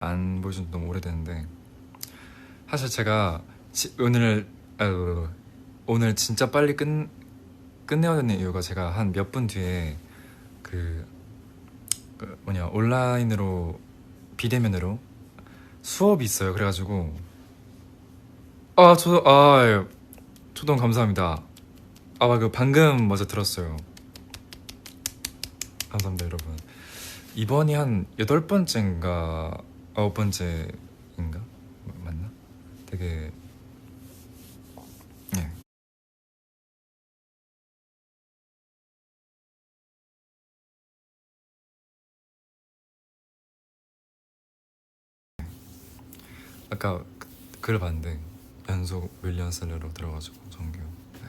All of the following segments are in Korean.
안 보여준 지 너무 오래됐는데 사실 제가 지- 오늘 아유, 오늘 진짜 빨리 끝 끝내야 되는 이유가 제가 한 몇 분 뒤에 그, 그 뭐냐 온라인으로 비대면으로 수업이 있어요. 그래가지고 아 저 아 초동 감사합니다. 아그 방금 먼저 들었어요. 감사합니다 여러분. 이번이 한 여덟 번째인가 아홉 번째인가 마- 맞나? 되게 예. 아까 그- 글을 봤는데 연속 밀리언셀러로 들어가지고 정규 네.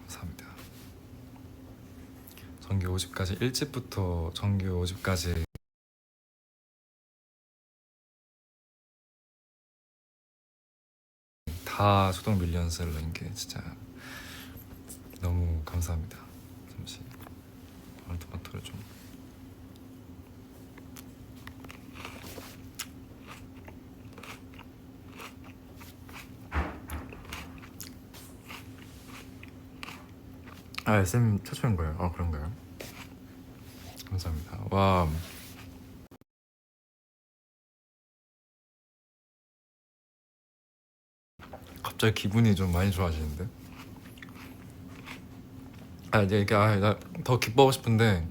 감사합니다. 정규 5집까지 1집부터 정규 5집까지 다 소동 밀리언셀러인 게 진짜 너무 감사합니다. 잠시 토마토를 좀 아, 쌤 최초인 거예요. 아, 그런가요? 감사합니다. 와. 갑자기 기분이 좀 많이 좋아지는데? 아, 이제 이게 아, 나더 기뻐하고 싶은데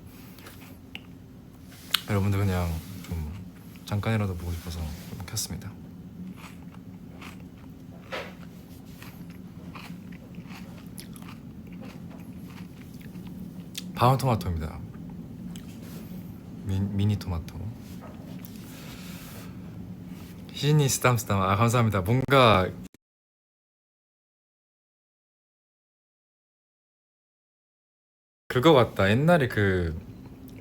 여러분들 그냥 좀 잠깐이라도 보고 싶어서 좀 켰습니다. 방울 토마토입니다. 미, 미니 토마토. 희진이 스담스담 아 감사합니다. 뭔가 그거 같다. 옛날에 그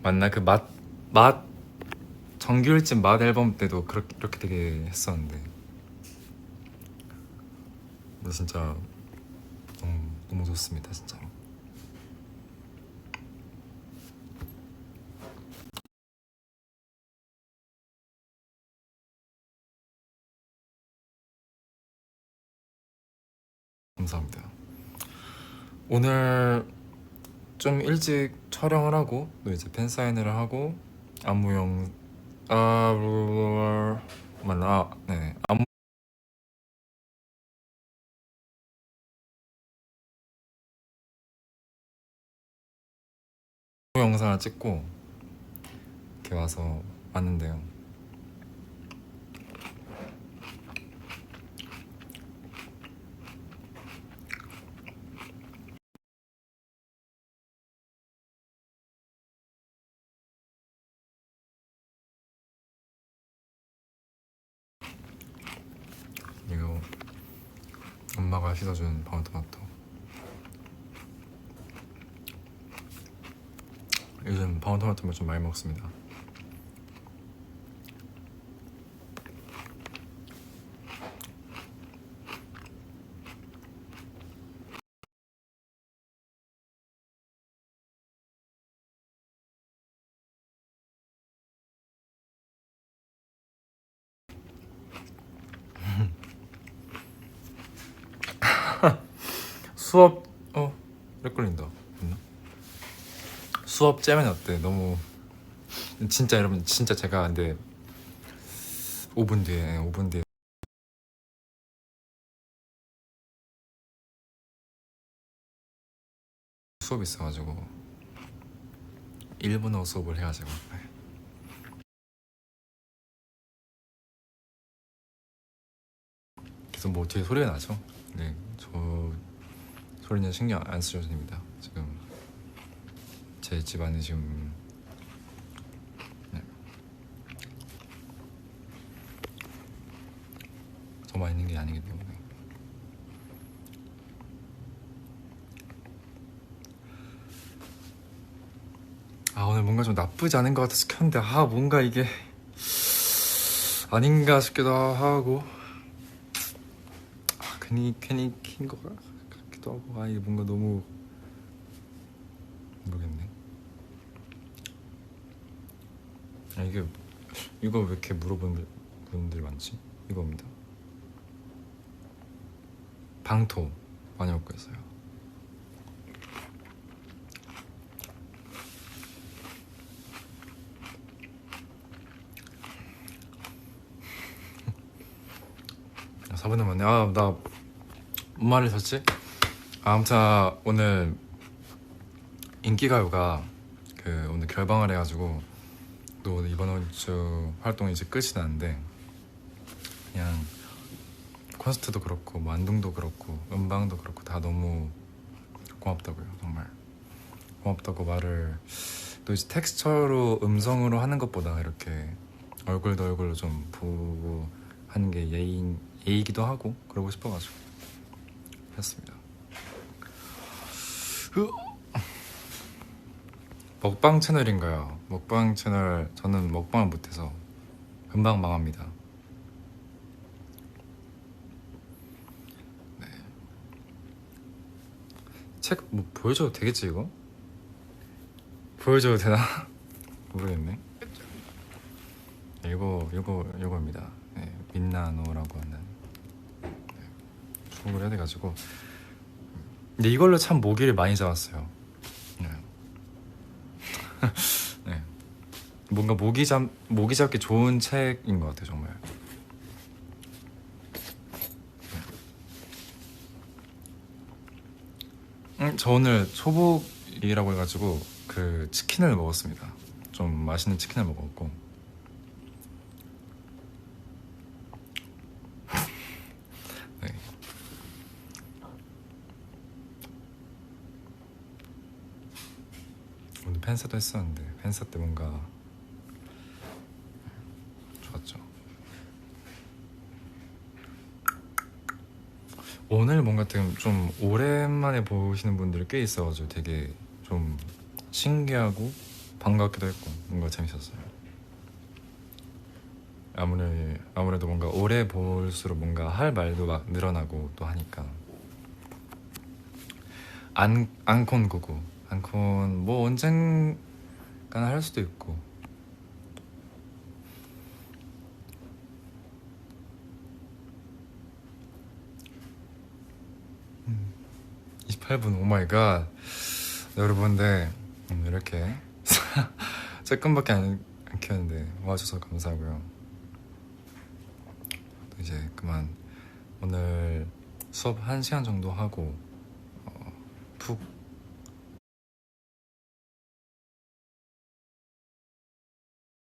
맞나 그맛맛 정규 일집 맛 앨범 때도 그렇게 이렇게 되게 했었는데. 근데 진짜 너무 너무 좋습니다 진짜. 감사합니다. 오늘 좀 일찍 촬영을 하고 또 이제 팬 사인회를 하고 안무 영 아, 맞나? 아, 네. 안무 영상을 찍고 이렇게 와서 왔는데요. 이거 엄마가 씻어준 방울토마토. 요즘 방울토마토를 좀 많이 먹습니다 수업 어? 렉 걸린다 됐나? 수업 째면 어때? 너무 진짜 여러분 진짜 제가 근데 5분 뒤에 5분 뒤에 수업 있어가지고 일본어 수업을 해가지고 네. 계속 뭐 뒤에 소리가 나죠? 네, 저 소리는 신경 안 쓰셔도 됩니다. 지금 제 집안에 지금 네. 저만 있는 게 아니기 때문에 아 오늘 뭔가 좀 나쁘지 않은 것 같아서 켰는데 아 뭔가 이게 아닌가 싶기도 하고 아, 괜히 괜히 킨것같 기도 하고 아 이게 뭔가 너무 모르겠네 아 이게 이거 왜 이렇게 물어보는 분들이 많지? 이거입니다. 방토 많이 먹고 있어요. 사분의 만에 아나 뭔 말을 썼지? 아, 아무튼 오늘 인기가요가 그 오늘 결방을 해가지고 또 이번 주 활동이 이제 끝이 나는데 그냥 콘서트도 그렇고 뭐 안동도 그렇고 음방도 그렇고 다 너무 고맙다고요 정말 고맙다고 말을 또 이제 텍스처로 음성으로 하는 것보다 이렇게 얼굴도 얼굴로 좀 보고 하는 게 예의 예의기도 하고 그러고 싶어가지고 했습니다. 으. 먹방 채널인가요? 먹방 채널 저는 먹방을 못해서 금방 망합니다. 네. 책 뭐 보여줘도 되겠지 이거? 보여줘도 되나? 모르겠네. 이거 이거 이거입니다. 네, 민나노라고 하는 네, 수업을 해야 돼가지고 근데 이걸로 참 모기를 많이 잡았어요. 네. 네. 뭔가 모기 잡 모기 잡기 좋은 책인 것 같아요 정말. 네. 음, 저 오늘 초복이라고 해가지고 그 치킨을 먹었습니다. 좀 맛있는 치킨을 먹었고. 네. 오늘 팬사도 했었는데 팬사 때 뭔가 좋았죠. 오늘 뭔가 좀, 좀 오랜만에 보시는 분들이 꽤 있어가지고 되게 좀 신기하고 반갑기도 했고 뭔가 재밌었어요. 아무래 아무래도 뭔가 오래 볼수록 뭔가 할 말도 막 늘어나고 또 하니까 안 안콘 구구 안콘 뭐 언젠가는 할 수도 있고. 28분 오마이갓. 네, 여러분들 음, 이렇게 조금밖에 안, 안 켰는데 와주셔서 감사하고요. 또 이제 그만 오늘 수업 1시간 정도 하고 어, 푹